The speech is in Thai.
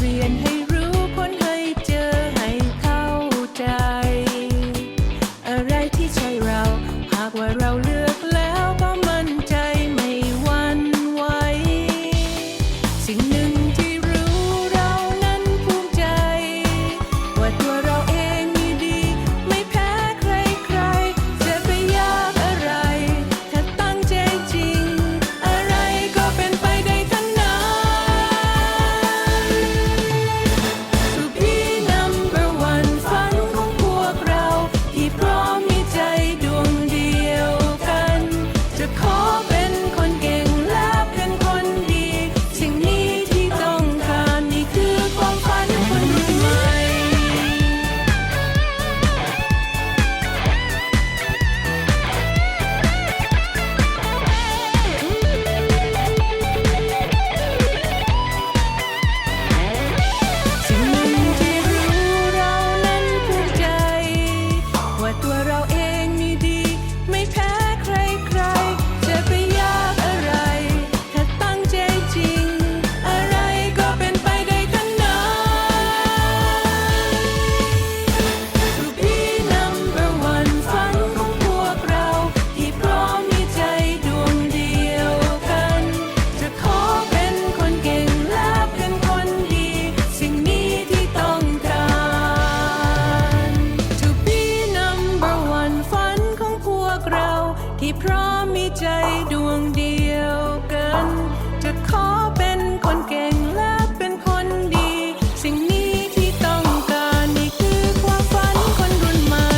เรียนให้รู้ให้เจอให้เข้าใจ อะไรที่ใช่เรา หากว่าเราเลือกแล้วก็มั่นใจไม่หวันไหวสิ่ง ที่พร้อมมีใจดวงเดียวกัน จะขอเป็นคนเก่งและเป็นคนดี สิ่งนี้ที่ต้องการนี่คือความฝันคนรุ่นใหม่